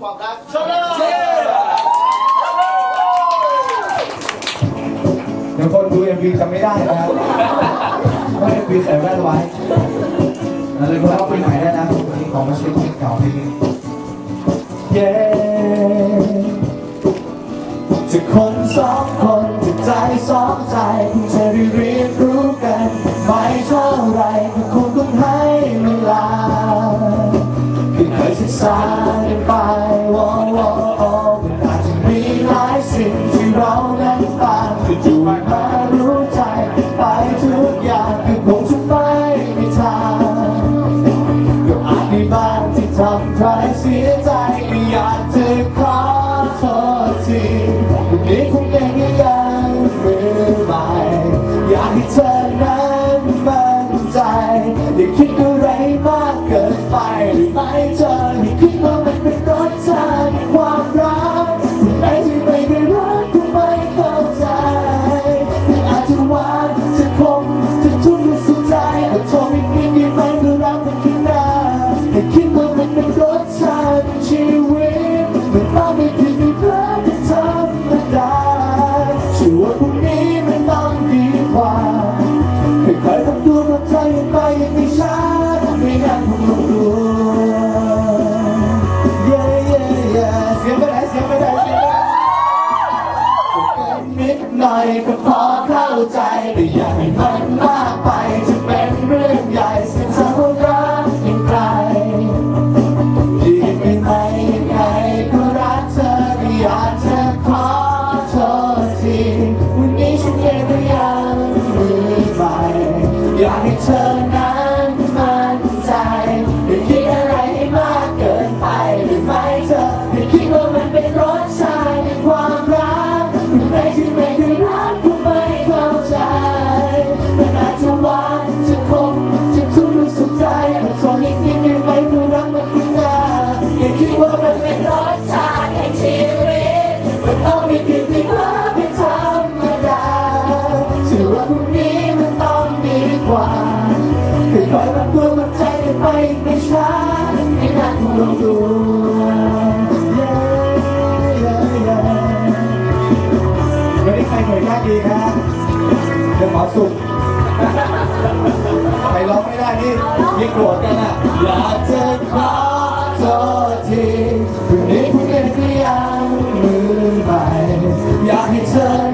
ความรักชมเลยเดี๋ยวคนดูเอ็มวีจำไม่ได้นะครับเพราะเอ็มวีใส่แว่นไว้แล้วเลยก็ปีใหม่ได้นะวันนี้ขอมาเช็คเพลงเก่าเพลงนี้เย้จะคนสองคนจะใจสองใจเพิ่งจะได้เรียนรู้กัน ไม่เท่าไร ที่ทำใครเสียใจไม่อยากจะขอโทษทีวันนี้คงยังยังมือใหม่อยากให้เธอนั้นำตัวกับใจไปอย่างไม่ช้าไม่นานคงลงตัวเย้เย้เย้เสียงไปไหนเสียงไปไหนเสียงไปไหนนิดหน่อยก็พอเข้าใจแต่อย่าให้มัน ตมันต้องมีผิดมีพลาดเป็นธรรมดาถือว่าพรุ่งนี้มันต้องดีกว่าค่อยๆปรับตัวปรับใจกันไปอีกไม่ช้าไม่นานคงลงตัวเย้เย้เย้วันนี้ใครเหนื่อยยากดีนะเดี๋ยวหมอสุขใครร้องไม่ได้นี่ยิ่งโกรธกันอะอยากจะขอโทษ อย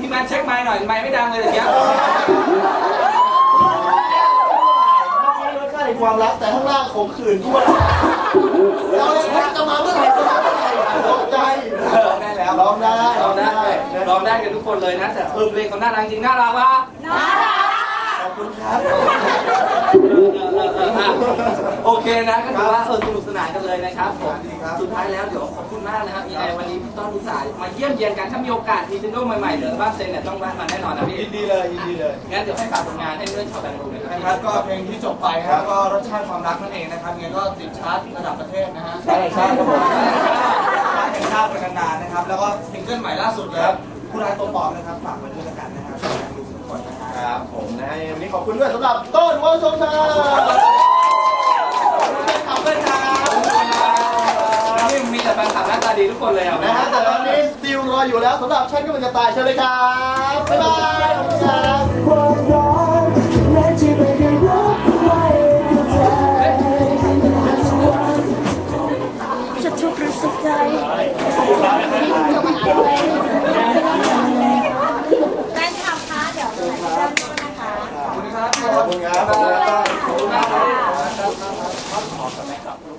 ทีมงานทีมงานทีมงานเช็คไมค์หน่อยไมค์ไม่ดังเลยตะเกียบเมื่อกี้รสชาติแห่งความรักแต่ข้างล่างขมขื่นด้วยเราเลยจะมาเมื่อไหร่จะมาเมื่อไหร่ตกใจร้องได้แล้วร้องได้ร้องได้ร้องได้กันทุกคนเลยนะแต่เออเพลงเขาน่ารักจริงน่ารักวะขอบคุณครับ โอเคนะก็ถือว่าเออสนุกสนานกันเลยนะครับผมสุดท้ายแล้วเดี๋ยวขอบคุณมากนะครับยังไงวันนี้พี่ต้อนรู้สายมาเยี่ยมเยียนกันถ้ามีโอกาสมีซิงเกิลใหม่ๆหรือบ้านเซนเนี่ยต้องแวะมาแน่นอนนะพี่ยินดีเลยยินดีเลยงั้นเดี๋ยวให้ฝากผลงานให้เพื่อนชาวแบงค์ดูเลยนะนะคครับรับก็เพลงที่จบไปนะครับก็รสชาติความรักนั่นเองนะครับยังไงก็ติดชาร์ตระดับประเทศนะฮะใช่ใช่ครับผมชาร์ตแห่งชาติเป็นนานๆนะครับ แล้วก็ซิงเกิลใหม่ล่าสุดเลยครับผู้ร้ายตัวปลอมนะครับฝากไว้ด้วยละกันนะครับช่วยกันดูทุกคนนะครับครับผมนะฮะวันนี้ขอบคุณด้วยสำหรับต้นวงสงชา ขอบคุณครับนี่มีแต่แฟนคลับหน้าตาดีทุกคนเลยอะนะฮะแต่ตอนนี้ซิลรออยู่แล้วสำหรับฉันก็มันจะตายเชิญเลยครับบ๊ายบายขอบคุณครับความรักแม้ที่ไม่ได้รักไม่เข้าใจจะทุกข์หรือสุขใจแฟนคลับคะเดี๋ยวไปด้านโน้นนะคะ ขอบคุณครับขอบคุณครับขอบคุณมากครับ あるかわかんな。